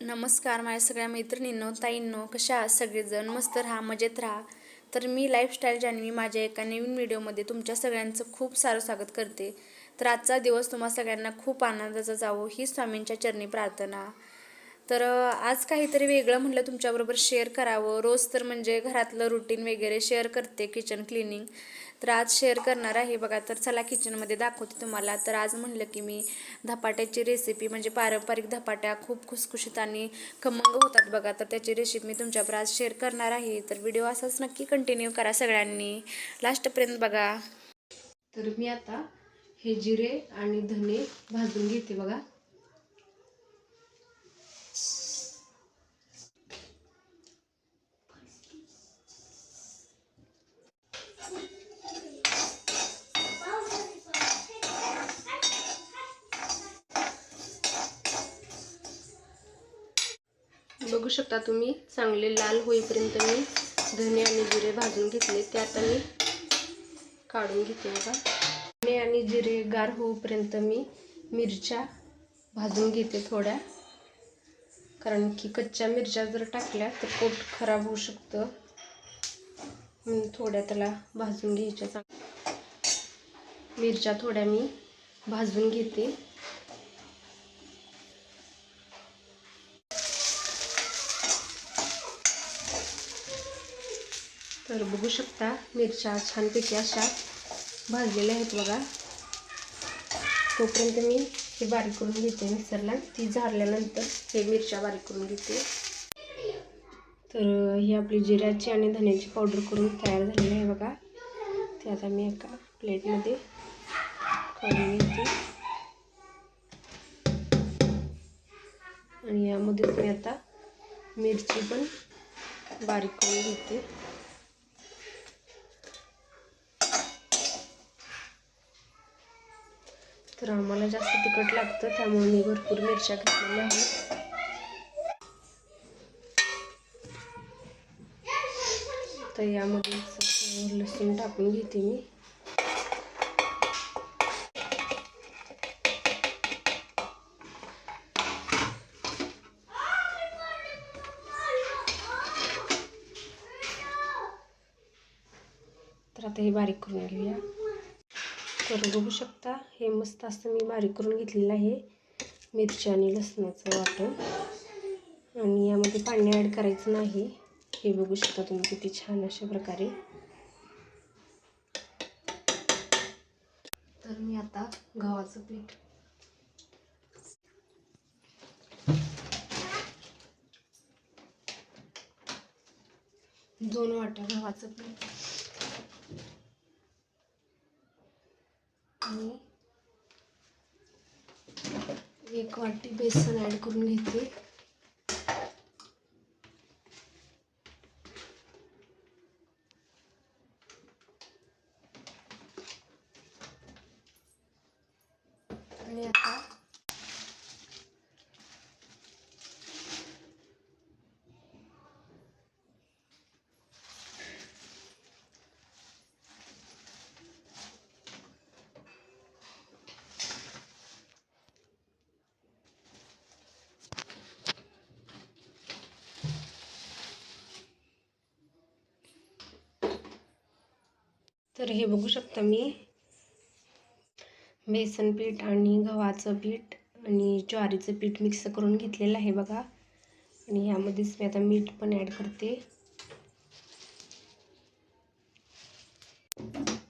नमस्कार माझ्या सगळ्या मैत्रिणींनो ताईंनो कशा सगळेजण मस्त राहा मजेत राहा. तर मी लाईफस्टाईल जाणवी माझ्या एका नवीन व्हिडिओमध्ये तुमच्या सगळ्यांचं खूप सारं स्वागत करते. तर आजचा दिवस तुम्हा सगळ्यांना खूप आनंदाचा जावो ही स्वामींच्या चरणी प्रार्थना. तर आज काहीतरी वेगळं म्हटलं तुमच्याबरोबर शेअर करावं. रोज तर म्हणजे घरातलं रुटीन वगैरे शेअर करते किचन क्लिनिंग तर आज शेअर करणार आहे बघा. तर चला किचनमध्ये दाखवते तुम्हाला. तर आज म्हणलं की मी धपाट्याची रेसिपी म्हणजे पारंपरिक धपाट्या खूप खुसखुशीत आणि खमंग होतात बघा. तर त्याची रेसिपी मी तुमच्यावर आज शेअर करणार आहे. तर व्हिडिओ असाच नक्की कंटिन्यू करा सगळ्यांनी. लास्टपर्यंत बघा. तर मी आता हे जिरे आणि धने भाजून घेते बघा. बघू शकता तुम्ही. चांगले लाल होईपर्यंत मी धने आणि जिरे भाजून घेतले. ते आता मी काढून घेते बघा. धने आणि जिरे गार होईपर्यंत मी मिरच्या भाजून घेते थोड्या. कारण की कच्च्या मिरच्या जर टाकल्या तर पोट खराब होऊ शकतं. म्हणून थोड्या त्याला भाजून घ्यायच्या. चांग मिरच्या थोड्या मी भाजून घेते. तर बघू शकता मिरच्या छानपैकी अशा भाजलेल्या आहेत बघा. तोपर्यंत मी हे बारीक करून घेते मिक्सरला. ती झारल्यानंतर हे मिरच्या बारीक करून घेते. तर ही आपली जिऱ्याची आणि धन्याची पावडर करून तयार झालेली आहे बघा. ते आता मी एका प्लेटमध्ये काढून घेते. आणि यामध्ये मी आता मिरची पण बारीक करून घेते. तर आम्हाला जास्त तिखट लागतं त्यामुळे मी भरपूर मिरच्या घातलेल्या आहेत. तर यामध्ये लसूण टाकून घेते मी. तर आता हे बारीक करून घेऊया. तर बघू शकता. हे मस्त असं मी बारीक करून घेतलेलं आहे. मिरची आणि लसणाचं वाटण. आणि यामध्ये पाणी ॲड करायचं नाही. हे बघू शकता तुम्ही किती छान अशा प्रकारे. तर मी आता गव्हाचं पीठ. दोन वाट्या गव्हाचं पीठ आणि एक वाटी बेसन ॲड करून घेते आणि आता तर हे बघू शकता मी. बेसन पीठ आणि गव्हाचं पीठ आणि ज्वारीचं पीठ मिक्स करून घेतलेलं आहे बघा. आणि ह्यामध्येच मी आता मीठ पण ॲड करते.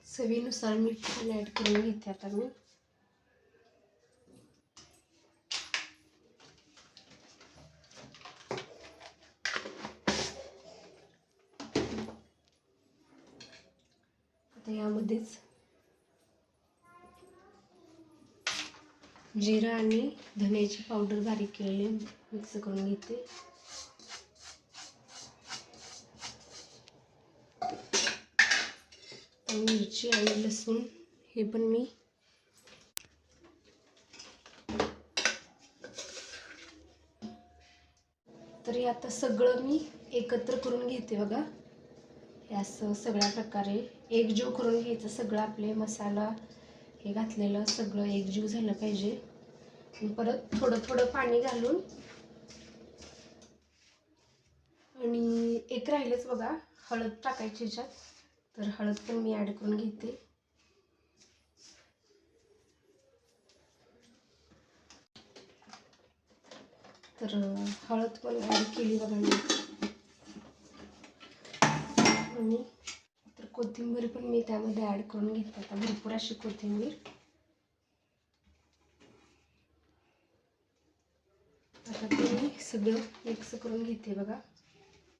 चवीनुसार मीठ पण ॲड करून घेते आता मी. आता यामध्येच जिरा आणि धन्याची पावडर बारीक केलेली मिक्स करून घेते. मिरची आणि लसूण हे पण मी तरी आता सगळं मी एकत्र करून घेते बघा. हे असं सगळ्या प्रकारे एकजीव करून घ्यायचं सगळं आपले मसाला हे घातलेलं सगळं एकजीव झालं पाहिजे. परत थोडं थोडं पाणी घालून आणि एक राहिलंच बघा हळद टाकायची ह्याच्यात तर हळद पण मी ॲड करून घेते. तर हळद पण ॲड केली बघा मी. आणि कोथिंबीर पण मी त्यामध्ये ॲड करून घेते आता भरपूर अशी कोथिंबीर. आता ते मी सगळं मिक्स करून घेते बघा.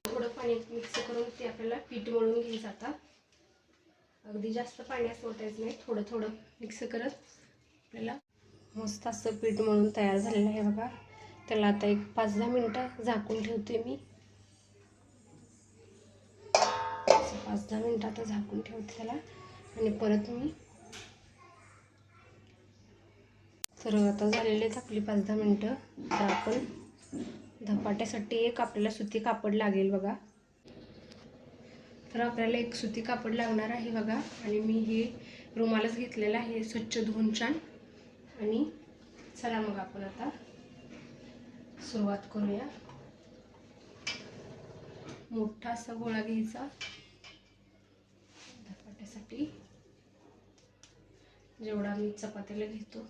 थोडं पाणी मिक्स करून ते आपल्याला पीठ मळून घ्यायचं आता. अगदी जास्त पाण्यात ओतायचं नाही. थोडं थोडं मिक्स करत आपल्याला मस्त असं पीठ मळून तयार झालेलं आहे बघा. त्याला आता एक पाच दहा मिनटं झाकून ठेवते मी. पाच दहा मिनटं आता झाकून ठेवते त्याला. आणि परत मी तर आता झालेले आहेत आपली पाच दहा मिनटं. तर आपण धपाट्यासाठी एक आपल्याला सुती कापड लागेल बघा. तर आपल्याला एक सुती कापड लागणार आहे बघा. आणि मी हे रुमालच घेतलेलं आहे स्वच्छ धुवून छान. आणि चला मग आपण आता सुरुवात करूया. मोठा असा गोळा घ्यायचा. चपाती जेवढा मी चपातीला घेतो.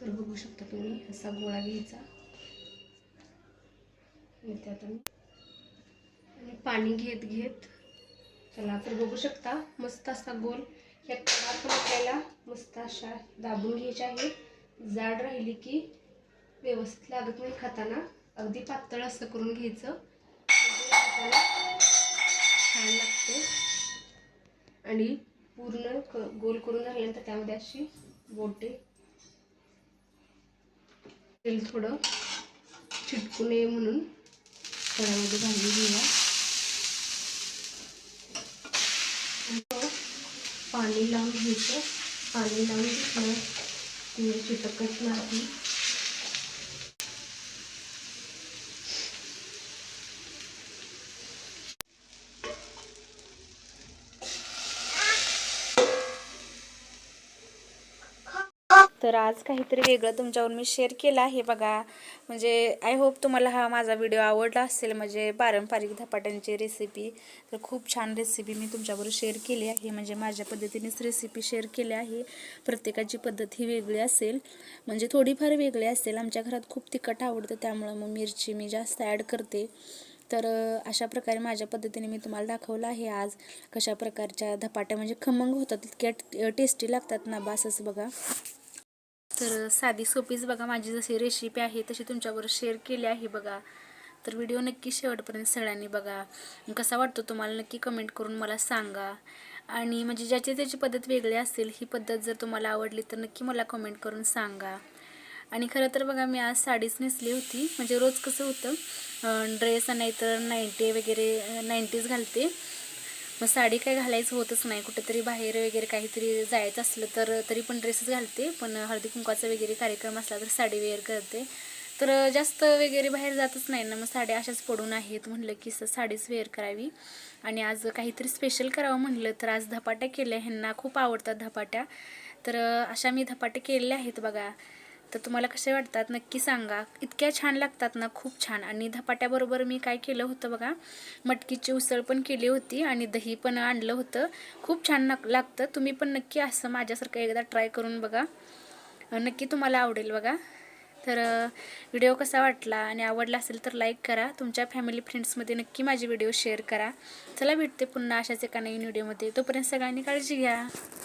तर बघू शकता तुम्ही असा गोळा घ्यायचा. त्यात आणि पाणी घेत घेत चला तर बघू शकता मस्त असा गोल. या कडा पण आपल्याला मस्त अशा दाबून घ्यायच्या आहे. जाड राहिली की व्यवस्थित लागत नाही खाताना. अगदी पातळ असं करून घ्यायचं. छान लागते. आणि पूर्ण क गोल करून झाल्यानंतर त्यामध्ये अशी बोटे. तेल थोडं चिटकू नये म्हणून तव्यामध्ये घालून घेऊया. पाणी लावून घ्यायचं. पाणी लावून घेतलं चिटकत नाही. तर आज काहीतरी वेगळं तुमच्यावर मी शेअर केलं आहे बघा. म्हणजे आय होप तुम्हाला हा माझा व्हिडिओ आवडला असेल. म्हणजे पारंपरिक धपाट्यांची रेसिपी तर खूप छान रेसिपी मी तुमच्याबरोबर शेअर केली आहे. म्हणजे माझ्या पद्धतीनेच रेसिपी शेअर केली आहे. प्रत्येकाची पद्धत ही वेगळी असेल. म्हणजे थोडीफार वेगळी असेल. आमच्या घरात खूप तिखट आवडतं. त्यामुळं मग मिरची मी जास्त ॲड करते. तर अशा प्रकारे माझ्या पद्धतीने मी तुम्हाला दाखवलं आहे आज. कशा प्रकारच्या धपाट्या म्हणजे खमंग होतात. इतक्या टेस्टी लागतात ना बासच बघा. तर साधी सोपीच बघा माझी जशी रेसिपी आहे तशी तुमच्याबरोबर शेअर केली आहे बघा. तर व्हिडिओ नक्की शेवटपर्यंत सगळ्यांनी बघा. कसा वाटतो तुम्हाला नक्की कमेंट करून मला सांगा. आणि म्हणजे ज्याची त्याची पद्धत वेगळी असेल ही पद्धत जर तुम्हाला आवडली तर नक्की मला कमेंट करून सांगा. आणि खरं तर बघा मी आज साडीच नेसली होती. म्हणजे रोज कसं होतं ड्रेस नाहीतर नाईन्टी वगैरे नाईन्टीज घालते. मग साडी काय घालायचं होतच नाही. कुठेतरी बाहेर वगैरे काहीतरी जायचं असलं तर तरी पण ड्रेसच घालते. पण हळदी कुंकवाचा वगैरे कार्यक्रम असला तर साडी वेअर करते. तर जास्त वगैरे बाहेर जातच नाही ना. मग साड्या अशाच पडून आहेत. म्हटलं की स- साडीच वेअर करावी. आणि आज काहीतरी स्पेशल करावं म्हटलं तर आज धपाट्या केल्या. ह्यांना खूप आवडतात धपाट्या. तर अशा मी धपाटे केलेल्या आहेत बघा. तर तुम्हाला कसे वाटतात? नक्की सांगा. इतक्या छान लागतात ना खूप छान. आणि धपाट्याबरोबर मी काय केलं होतं बघा मटकीची उसळ पण केली होती आणि दही पण आणलं होतं. खूप छान नक लागतं. तुम्ही पण नक्की असं माझ्यासारखं एकदा ट्राय करून बघा. नक्की तुम्हाला आवडेल बघा. तर व्हिडिओ कसा वाटला आणि आवडला असेल तर लाईक करा. तुमच्या फॅमिली फ्रेंड्समध्ये नक्की माझे व्हिडिओ शेअर करा. चला भेटते पुन्हा अशाच एका नवीन व्हिडिओमध्ये. तोपर्यंत सगळ्यांनी काळजी घ्या.